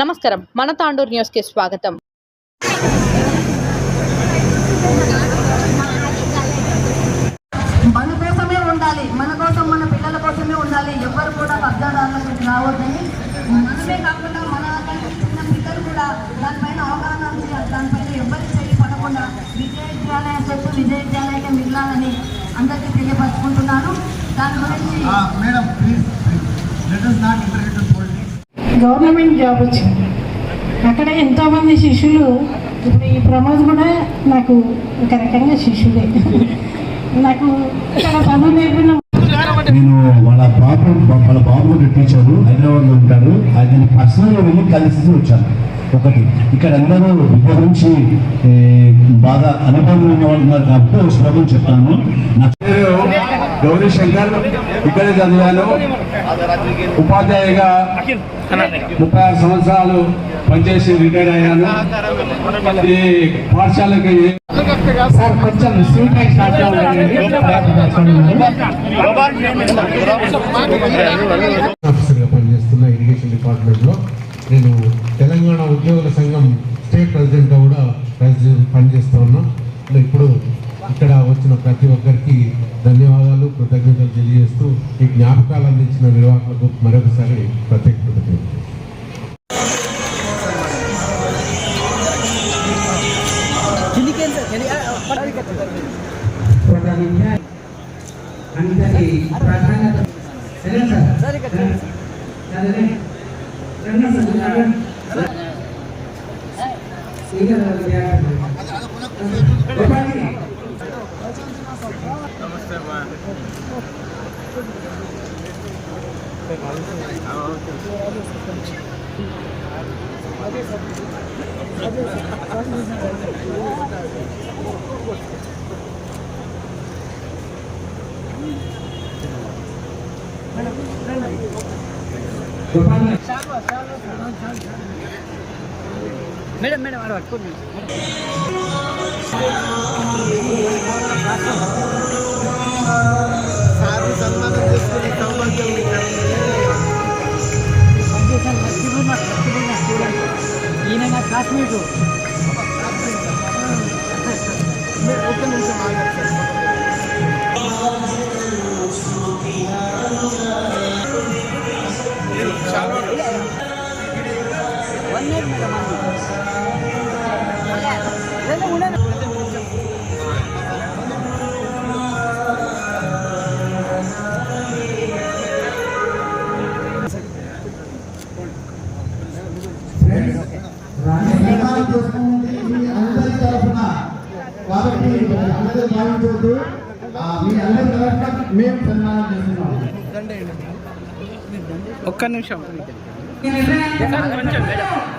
నమస్కారం. మన తాండూరు న్యూస్కి స్వాగతం. మన కోసమే ఉండాలి. మన కోసం మన పిల్లల కోసమే ఉండాలి. ఎవరు కూడా కబ్జాదారులకు రావద్దని. మనమే కాకుండా మన చిన్న పిల్లలు కూడా దానిపైన అవగాహన దానిపైన ఎవరి చేయి పడకుండా విజయవిద్యాలయ చెట్టు విజయవిద్యాలయకే మిగిలాలని అందరికీ తెలియపరుచుకుంటున్నాను. దాని గురించి గవర్నమెంట్ జాబ్ వచ్చింది. అక్కడ ఎంతోమంది శిష్యులు ఇప్పుడు ఈ ప్రమోద్ కూడా నాకు ఒక రకంగా శిష్యుడే. నాకు చదువు నేర్పిన నేను వాళ్ళ బాబు వాళ్ళ బాబు టీచరు హైదరాబాద్ ఉంటారు. అది పర్సనల్గా వెళ్ళి కలిసి వచ్చాను. ఒకటి. ఇక్కడ అందరూ విద్య గురించి బాగా అనుభవం ఉన్న వాళ్ళు ఉన్నారు కాబట్టి ఒక శ్లోకం చెప్తాను. నా పేరు గౌరీ శంకర్. ఇక్కడే చదివాను. ఉపాధ్యాయుగా ముప్పై ఆరు సంవత్సరాలు పనిచేసి రిటైర్ అయ్యాను. ఈ పాఠశాలకి సార్ కొంచెం స్వీట్ ఆఫీసర్గా పనిచేస్తున్న ఇరిగేషన్ డిపార్ట్మెంట్లో నేను తెలంగాణ ఉద్యోగుల సంఘం స్టేట్ ప్రెసిడెంట్గా కూడా ప్రెసిడెంట్ పనిచేస్తూ ఉన్నా. నేను ఇప్పుడు ఇక్కడ వచ్చిన ప్రతి ఒక్కరికి ధన్యవాదాలు కృతజ్ఞతలు తెలియజేస్తూ ఈ జ్ఞాపకాలు అందించిన నిర్వాహకులకు మరొకసారి ప్రత్యేక కృతజ్ఞతలు అందరి ప్రాధాన్యత సరే. karena. Thank you. సార్ సరే రండి సార్ స్పీకర్ విద్యార్థులు గోపాలి గోపాలి సన్మానం చేసుకుంది మీ అందరి తరఫున కాబట్టి అందరూ భావించవద్దు మీ అందరి తరఫున మేము సన్మానం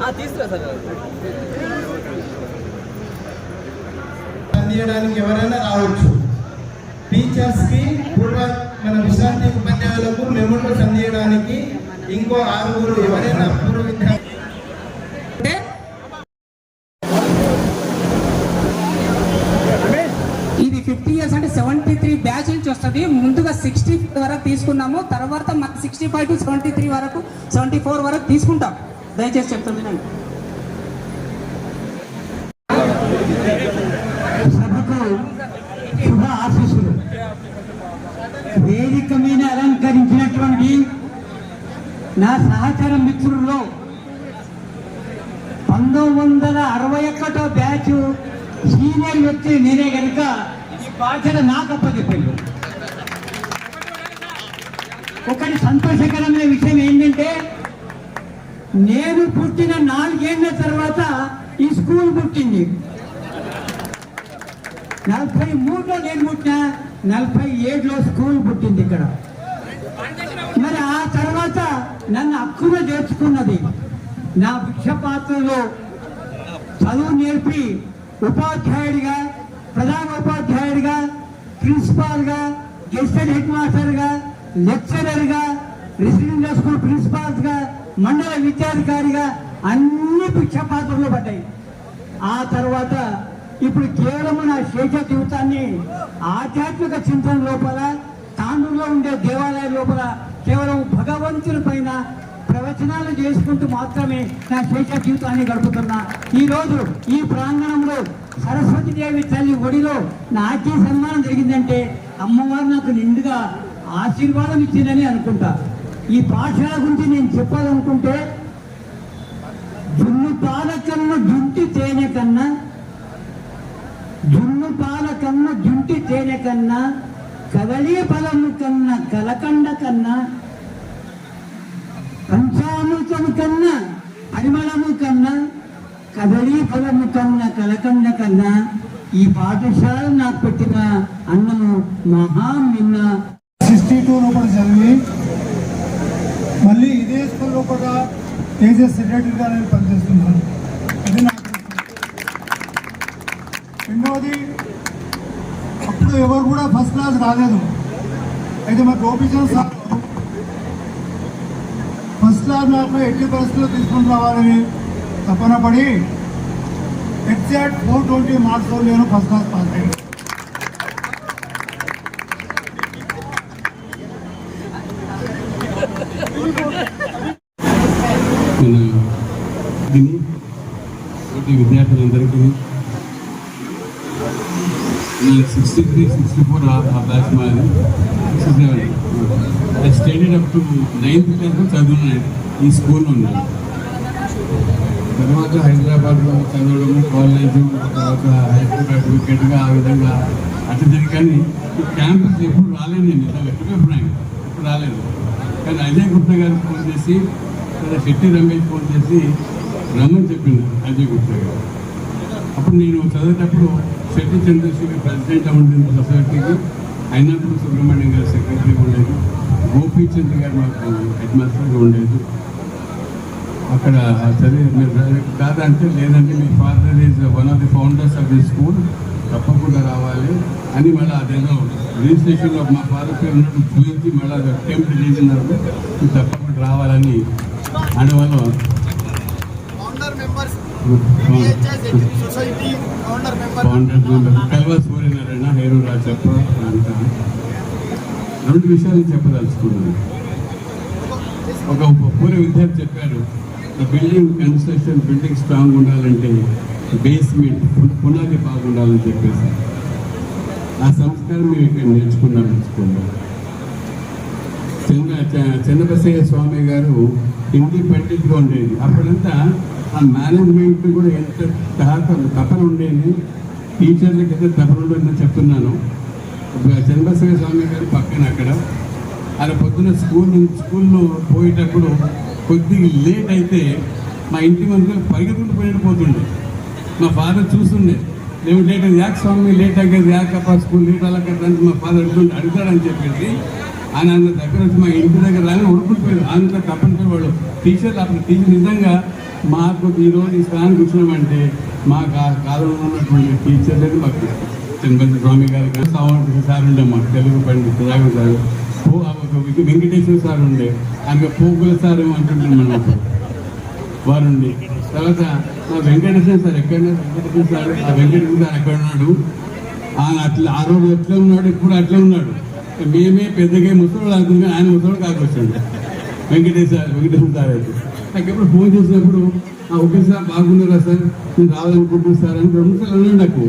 కోరు- స్టేజ్ అందించడానికి ఎవరైనా రావచ్చు. టీచర్స్కి పూర్వ మన విశ్రాంతి ఉపాధ్యాయులకు మెమోలు అందించడానికి ఇంకో ఆరుగురు ఎవరైనా పూర్వ విద్యార్థి ఇది ఫిఫ్టీ ఇయర్స్ అంటే సెవెంటీ త్రీ బ్యాచ్ నుంచి వస్తుంది. ముందుగా సిక్స్టీ వరకు తీసుకున్నాము. తర్వాత sixty five to seventy three వరకు సెవెంటీ ఫోర్ వరకు తీసుకుంటాం. దయచేసి చెప్తాను వినండి. సభకు శుభ ఆశీస్సులు. వేదిక మీద అలంకరించినటువంటి నా సహచర మిత్రుల్లో పంతొమ్మిది వందల అరవై ఒకటో బ్యాచ్ సీనియర్ వ్యక్తి నేనే కనుక ఈ బాధ్యత నాకు అప్పచెప్పారు ఒకటి సంతోషకరమైన విషయం ఏంటంటే నేను పుట్టిన నాలుగేళ్ళ తర్వాత ఈ స్కూల్ పుట్టింది. నలభై మూడులో నేను పుట్టిన నలభై ఏడులో స్కూల్ పుట్టింది ఇక్కడ. మరి ఆ తర్వాత నన్ను అక్కున చేర్చుకున్నది నా భిక్ష పాత్రలో చదువు నేర్పి ఉపాధ్యాయుడిగా ప్రధాన ఉపాధ్యాయుడిగా ప్రిన్సిపాల్గా గెస్టెడ్ హెడ్ మాస్టర్గా లెక్చరర్గా రెసిడెన్షియల్ స్కూల్ ప్రిన్సిపాల్స్గా మండల విద్యాధికారిగా అన్ని భిక్ష పాత్రలు పడ్డాయి. ఆ తర్వాత ఇప్పుడు కేవలం నా శేష జీవితాన్ని ఆధ్యాత్మిక చింతన లోపల తాండూరులో ఉండే దేవాలయం లోపల కేవలం భగవంతుని పైన ప్రవచనాలు చేసుకుంటూ మాత్రమే నా శేష జీవితాన్ని గడుపుతున్నా. ఈరోజు ఈ ప్రాంగణంలో సరస్వతి దేవి తల్లి ఒడిలో నాకే సన్మానం జరిగిందంటే అమ్మవారు నాకు నిండుగా ఆశీర్వాదం ఇచ్చిందని అనుకుంటా. ఈ పాఠశాల గురించి నేను చెప్పాలనుకుంటే జున్ను పాల కన్నా జుంటి తేనె కన్నా జున్ను పాల కన్నా జుంటి తేనె కన్నా కదలీ ఫలము కన్నా కలకండ కన్నా పంచామృతము కన్నా పరిమళము కన్నా కదలీ ఫలము కన్నా కలకండ కన్నా ఈ పాఠశాల నాకు పెట్టిన అన్నము మహా మిన్న. సిక్స్టీ టూ రూపాయలు చదివి ఇదే స్కూల్ లోపల సెక్రటరీగా నేను పనిచేస్తున్నాను. అది నాకు రెండవది అప్పుడు ఎవరు కూడా ఫస్ట్ క్లాస్ రాలేదు. అయితే మా గోపీచంద్ సార్ ఫస్ట్ క్లాస్ నాకు ఎట్టి పరిస్థితుల్లో తీసుకుని రావాలని తపన పడి ఎగ్జాక్ట్ ఫోర్ ట్వంటీ మార్క్స్ నేను ఫస్ట్ క్లాస్ పాస్ అయ్యాను మన దీన్ని తోటి విద్యార్థులందరికీ సిక్స్టీ త్రీ సిక్స్టీ ఫోర్ ఆ బ్యాచ్ మాది sixty seven I studied up to ninth class చదువున్నాను ఈ స్కూల్లో ఉన్నాను తర్వాత హైదరాబాద్లో చదవడము కాలేజు తర్వాత హైస్కూల్ సర్టిఫికేట్గా ఆ విధంగా అట్లా జరిగి కానీ క్యాంపస్ ఎప్పుడు రాలేదు నేను నిజంగా ఎప్పుడు ఎప్పుడు రాలేదు కానీ అజయ్ గుప్తా గారు ఫోన్ చేసి లేదా శెట్టి రమేష్ ఫోన్ చేసి రమ్మని చెప్పిండు అజయ్ గుప్తా గారు అప్పుడు నేను చదివేటప్పుడు శెట్టి చంద్రశేఖర్ ప్రెసిడెంట్ ఉండింది సొసైటీకి అయినప్పుడు సుబ్రహ్మణ్యం గారు సెక్రటరీగా ఉండేది. గోపీచంద్ గారు మాకు హెడ్ మాస్టర్గా ఉండేది. అక్కడ సరే మీరు కాదంటే లేదంటే మీ father is one of the founders of the school తప్పకుండా రావాలి అని మళ్ళీ అదేదో రిజిస్ట్రేషన్లో మా ఫాదర్ పేరు ఉన్నట్టు చూపించి మళ్ళీ అది అటెంప్ట్ చేసినారు. తప్పకుండా రావాలని ఆడవాళ్ళు ఫౌండర్ మెంబర్ కల్వా సూర్యనారాయణ హేరు రాజప్ప అంతా. రెండు విషయాలు చెప్పదలుచుకున్నాను. ఒక పూర్వ విద్యార్థి చెప్పారు బిల్డింగ్ కన్స్ట్రక్షన్ బిల్డింగ్ స్ట్రాంగ్ ఉండాలంటే బేస్మెంట్ పునాది బాగుండాలని చెప్పేసి. ఆ సంస్కారం మేము ఇక్కడ నేర్చుకున్నాం నేర్చుకున్నాం చంద్ర చంద్రబసయ్య స్వామి గారు హిందీ పండిట్గా ఉండేది. అప్పుడంతా ఆ మేనేజ్మెంట్ కూడా ఎంత తహత తపన ఉండేది? టీచర్లకి ఎంత తపన ఉండేదని చెప్తున్నాను. చంద్రశేఖర స్వామి గారు పక్కన అక్కడ. అలా పొద్దున్న స్కూల్ నుంచి స్కూల్లో పోయేటప్పుడు కొద్దిగా లేట్ అయితే మా ఇంటి ముందు పరిగెత్తుకుంటూ పోయినట్టు పోతుండే. మా ఫాదర్ చూస్తుండే. మేము లేట్ అయింది యాక్ స్వామి లేట్ అయ్యేది యాకప్ప స్కూల్ లేట్ అలా కదా మా ఫాదర్ అడుగుతుంటే అడుగుతాడని చెప్పేసి ఆయన అంత దగ్గర వచ్చి మా ఇంటి దగ్గర రాని ఉడుకుంటుపోయారు అంత తప్పనిసరి వాళ్ళు టీచర్లు అప్పుడు టీచర్ నిజంగా మాకు ఈరోజు ఈ స్థానానికి వచ్చినామంటే మాకు కాలంలో ఉన్నటువంటి టీచర్లని మాకు చంద్రబాబు స్వామి గారు కానీ సార్ ఉండే మాకు తెలుగు పండిత రాఘవ సార్ వెంకటేశ్వర సార్ ఉండే ఆమె పోగుల సార్ అంటుంటాం మనం వారు వారుండి. తర్వాత మా వెంకటేశ్వర సార్ ఎక్కడ వెంకటేశ్వర సార్ ఆ వెంకటేశ్వర సార్ ఎక్కడ ఉన్నాడు? ఆయన అట్లా ఆ రోజు ఎట్లా ఉన్నాడు? ఇప్పుడు అట్లా ఉన్నాడు. మేమే పెద్దగా ముసలోడు అనుకుంటున్నాం ఆయన ముసలోడు కాకొచ్చాడు. వెంకటేశ్వర వెంకటేశ్వర సార్ అయితే. నాకు ఎప్పుడు ఫోన్ చేసినప్పుడు "ఆ, ఓకే సార్ బాగున్నారా సార్? నేను రావాలనుకుంటున్నాను సార్ అని రెండు సార్లు అన్నాడు నాకు.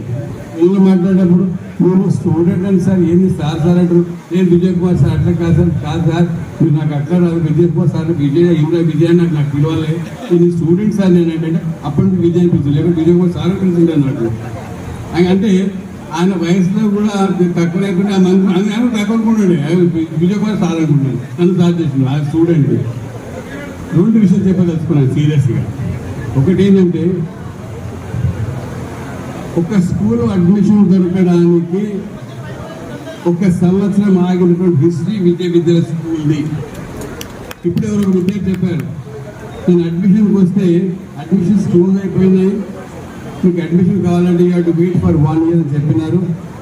ఫోన్లో మాట్లాడేటప్పుడు మీరు స్టూడెంట్ అని సార్ ఏంది సార్ సార్ అంటారు. నేను విజయ్ కుమార్ సార్ అట్లా కాదు సార్ కాదు సార్. మీరు నాకు అట్లా రాదు. విజయ్ కుమార్ సార్ విజయ్ ఇవ్వరా విజయ్ అని నాకు నాకు పిలవాలి. నేను స్టూడెంట్ సార్ నేను ఏంటంటే అప్పటి నుంచి విజయ్ అనిపించింది. లేకపోతే విజయ్ కుమార్ సార్ అనిపించింది అన్నట్టు. అంటే ఆయన వయసులో కూడా తక్కువ లేకుండా ఆయన తక్కువ అనుకున్నాడు విజయ్ కుమార్ సార్ అనుకున్నాడు నన్ను సార్ చేసిన ఆ స్టూడెంట్. రెండు విషయం చెప్పదలుచుకున్నాను సీరియస్గా. ఒకటి ఏంటంటే ఒక స్కూల్ అడ్మిషన్ దొరకడానికి ఒక సంవత్సరం ఆగినటువంటి హిస్టరీ విద్య విద్యల స్కూల్ది ఇప్పుడు ఎవరు విద్యార్థి చెప్పారు నేను అడ్మిషన్కి వస్తే అడ్మిషన్ స్కూల్ అయిపోయినాయి. మీకు అడ్మిషన్ కావాలంటే you to wait for one year అని చెప్పినారు.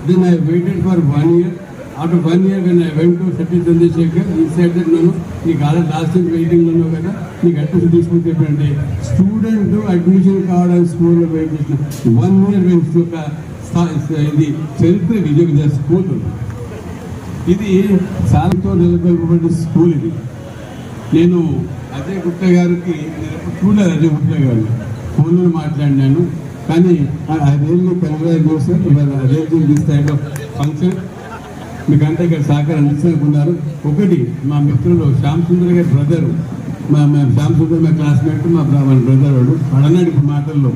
Then I waited for one year after one year when I went to Chandrasekhar ఈ సైడ్ నేను నీకు ఆల్రెడీ లాస్ట్ ఇయర్ వెయిటింగ్ ఉన్నావు కదా నీకు అడ్రస్ తీసుకుని చెప్పండి. స్టూడెంట్ అడ్మిషన్ కావడానికి స్కూల్లో వెయిట్ చేసిన వన్ ఇయర్ వెయిట్ ఒక ఇది చరిత్ర విజయ స్కూల్ ఇది సాలతో నెలకొల్పబడిన స్కూల్ ఇది. నేను అజయ్ గుప్తా గారికి నేను అజయ్ గుప్తా గారు ఫోన్లో మాట్లాడినాను. కానీ అదేళ్ళు కంగ్రాచులేషన్ సార్ ఇవాళ arranging this type of function మీకు అంతా ఇక్కడ సహకారం అందిస్తున్నారు ఒకటి మా మిత్రులు శ్యామ్ సుందర్ గారి బ్రదర్ మా మా శ్యామ్ సుందర్ మా క్లాస్మేట్ మా బ్రదర్ వాడు అడన్నాడు ఇప్పుడు మాటల్లో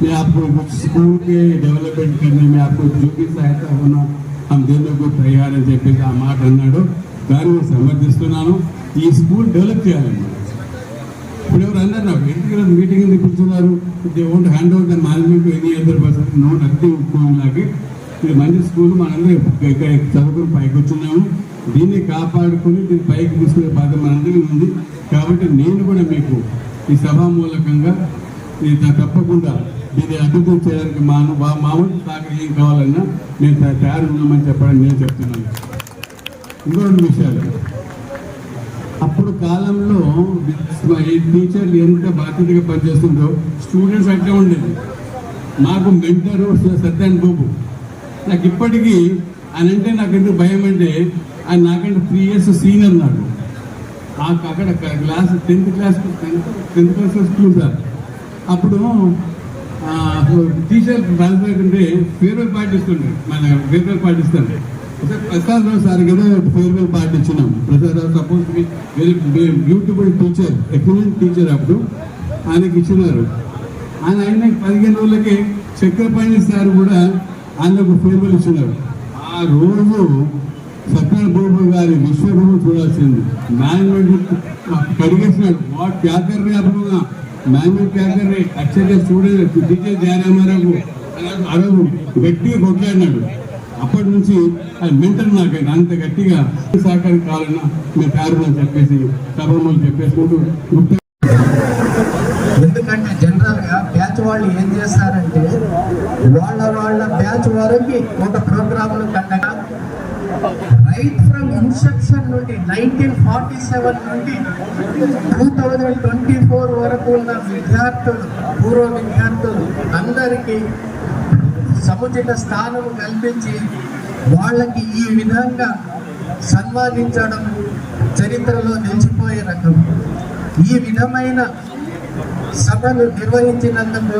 मैं आपको कुछ स्कूल के डेवलपमेंट करने में आपको जो भी सहायता होना हम देने को तैयार అని చెప్పేసి ఆ మాట అన్నాడు దాన్ని నేను సమర్థిస్తున్నాను ఈ స్కూల్ డెవలప్ చేయాలండి ఇప్పుడు ఎవరు అన్నారు నాకు ఎందుకు మీటింగ్ ఎందుకు కూర్చున్నారు they won't hand over the management any other person no nothing లాగే ఇది మంచి స్కూల్ మనందరం చదువుకుని పైకి వచ్చున్నాము దీన్ని కాపాడుకుని దీన్ని పైకి తీసుకునే బాధ్యత మనందరికీ ఉంది. కాబట్టి నేను కూడా మీకు ఈ సభా మూలకంగా ఇది తప్పకుండా దీన్ని అభివృద్ధి చేయడానికి మా మా మామూలు సహకారం ఏం కావాలన్నా నేను తయారు ఉన్నామని చెప్పడం నేను చెప్తున్నాను. ఇంకో రెండు విషయాలు. అప్పుడు కాలంలో ఈ టీచర్లు ఎంత బాధ్యతగా పనిచేస్తుందో స్టూడెంట్స్ అట్లే ఉండేది. మాకు మెంటర్ సత్యాన్ బాబు నాకు ఇప్పటికీ ఆయన అంటే నాకు భయం అంటే ఆయన నాకంటే త్రీ ఇయర్స్ సీనియర్ నాకు ఆ- అక్కడ class tenth class tenth class school sir అప్పుడు టీచర్ రాజశేఖర్ అంటే ఫేర్వెల్ పార్టీ ఇస్తుండే మన farewell party Prasad Rao sir కదా ఫేర్వెల్ పార్టీ ఇచ్చినాం Prasad Rao suppose very beautiful teacher excellent teacher అప్పుడు ఆయనకి ఇచ్చినారు. ఆయన ఆయన పదిహేను రోజులకి చక్రపాణి సార్ కూడా ఆయనకు ఫేర్వెల్ ఇచ్చినారు ఆ రోజు సత్యనారాయణ బాబు గారి విశ్వరూపం చూడాల్సింది. మేనేజ్మెంట్ కడిగేసినాడు. వాట్ క్యాకర్ రే అప్పుడు మేనేజ్మెంట్ క్యాకర్ రే అచ్చగా స్టూడెంట్ టీచర్ జారామారావు ఆ గట్టిగా కొట్లాడినాడు. అప్పటి నుంచి అది మెంటల్ నాకు అంత గట్టిగా సహకారం కావాలన్నా మీ కారణం చెప్పేసి సభలు చెప్పేసుకుంటూ ఎందుకంటే జనరల్గా బ్యాచ్ వాళ్ళు ఏం చేస్తారంటే వాళ్ళ వాళ్ళ బ్యాచ్ వరకు ఒక ప్రోగ్రామ్ కట్టగా రైట్ ఫ్రమ్ ఇన్సెప్షన్ నుండి నైన్టీన్ ఫార్టీ సెవెన్ నుండి టూ థౌజండ్ ట్వంటీ ఫోర్ వరకు ఉన్న విద్యార్థులు పూర్వ విద్యార్థులు అందరికీ సముచిత స్థానం కల్పించి వాళ్ళకి ఈ విధంగా సన్మానించడం చరిత్రలో నిలిచిపోయే రకం. ఈ విధమైన సభలు నిర్వహించినందుకు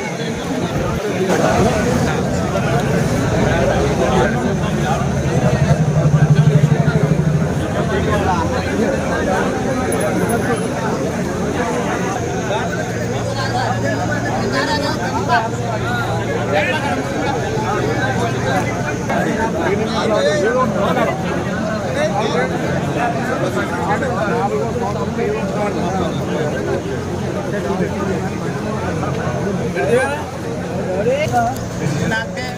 అమ్మ